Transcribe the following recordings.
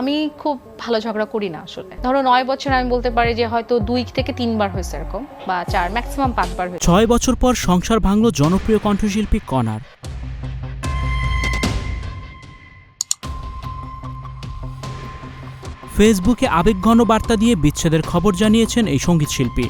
আমি খুব ভালো ঝগড়া করি না আসলে। ধরো নয় বছর আমি বলতে পারি যে হয়তো দুই থেকে তিনবার হয়েছে এরকম, বা চার ম্যাক্সিমাম পাঁচবার হয়েছে। ছয় বছর পর সংসার ভাঙলো জনপ্রিয় কণ্ঠশিল্পী কণার ফেসবুকে আবেগঘন বার্তা দিয়ে বিচ্ছেদের খবর জানিয়েছেন এই সংগীত সঙ্গীতশিল্পী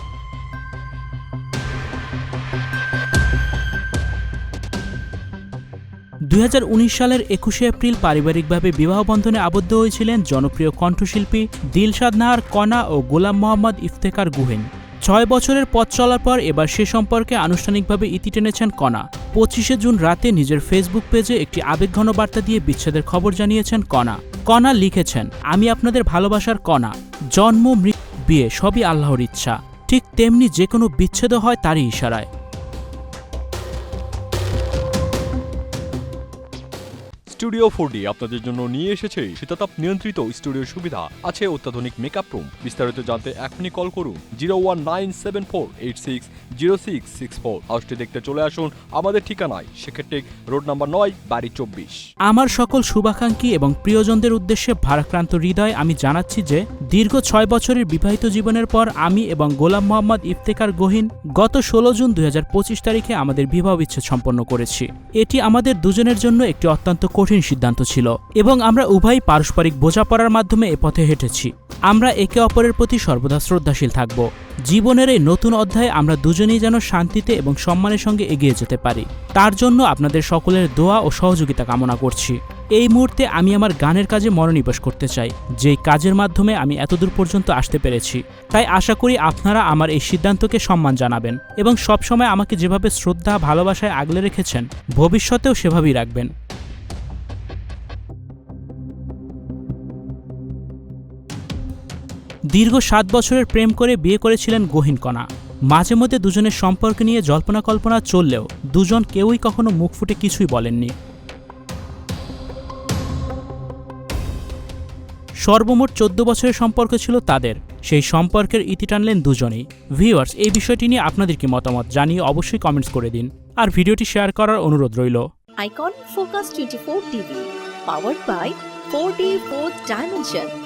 দুই হাজার উনিশ সালের একুশে এপ্রিল পারিবারিকভাবে বিবাহ বন্ধনে আবদ্ধ হয়েছিলেন জনপ্রিয় কণ্ঠশিল্পী দিলশাদ নাহার, কণা ও গোলাম মোহাম্মদ ইফতেকার গুহেন। ছয় বছরের পথ চলার পর এবার সে সম্পর্কে আনুষ্ঠানিকভাবে ইতি টেনেছেন কণা। পঁচিশে জুন রাতে নিজের ফেসবুক পেজে একটি আবেগঘন বার্তা দিয়ে বিচ্ছেদের খবর জানিয়েছেন কণা। কণা লিখেছেন, আমি আপনাদের ভালোবাসার কণা। জন্ম, মৃত্যু, বিয়ে সবই আল্লাহর ইচ্ছা। ঠিক তেমনি যে কোনো বিচ্ছেদ হয় তারই ইশারায়। স্টুডিও ফোর আপনাদের জন্য নিয়ে এসেছে শীতাতাপ নিয়ন্ত্রিত স্টুডিও সুবিধা। আছে অত্যাধুনিক মেকআপ রুম বিস্তারিত জানতে এখনই কল করুন zero one nine seven four eight six zero six six four হাউসটি দেখতে চলে আসুন আমাদের ঠিকানায়। সেক্ষেত্রে রোড নাম্বার নয়, বাড়ি চব্বিশ। আমার সকল শুভাকাঙ্ক্ষী এবং প্রিয়জনদের উদ্দেশ্যে ভারাক্রান্ত হৃদয় আমি জানাচ্ছি যে, দীর্ঘ ছয় বছরের বিবাহিত জীবনের পর আমি এবং গোলাম মোহাম্মদ ইফতেকার গহিন গত ষোলো জুন দুই হাজার পঁচিশ তারিখে আমাদের বিবাহ বিচ্ছেদ সম্পন্ন করেছি। এটি আমাদের দুজনের জন্য একটি অত্যন্ত কঠিন সিদ্ধান্ত ছিল এবং আমরা উভয়ই পারস্পরিক বোঝাপড়ার মাধ্যমে এ পথে হেঁটেছি। আমরা একে অপরের প্রতি সর্বদা শ্রদ্ধাশীল থাকব। জীবনের এই নতুন অধ্যায়ে আমরা দুজনেই যেন শান্তিতে এবং সম্মানের সঙ্গে এগিয়ে যেতে পারি। তার জন্য আপনাদের সকলের দোয়া ও সহযোগিতা কামনা করছি। এই মুহূর্তে আমি আমার গানের কাজে মনোনিবেশ করতে চাই। যেই কাজের মাধ্যমে আমি এতদূর পর্যন্ত আসতে পেরেছি। তাই আশা করি আপনারা আমার এই সিদ্ধান্তকে সম্মান জানাবেন এবং সবসময় আমাকে যেভাবে শ্রদ্ধা, ভালোবাসায় আগলে রেখেছেন, ভবিষ্যতেও সেভাবেই রাখবেন। দীর্ঘ সাত বছরের প্রেম করে বিয়ে করেছিলেন গহীন কণা। মাঝে মধ্যে দুজনের সম্পর্ক নিয়ে জল্পনা কল্পনা চললেও দুজন কেউই কখনো মুখ ফুটে কিছুই বলেননি। সর্বমোট চোদ্দ বছরের সম্পর্ক ছিল তাদের। সেই সম্পর্কের ইতি টানলেন দুজনেই। ভিউয়ার্স এই বিষয়টি নিয়ে আপনাদের কি মতামত জানিয়ে অবশ্যই কমেন্টস করে দিন। আর ভিডিওটি শেয়ার করার অনুরোধ রইল। Icon Focus 24 TV, powered by 4D 4th Dimension.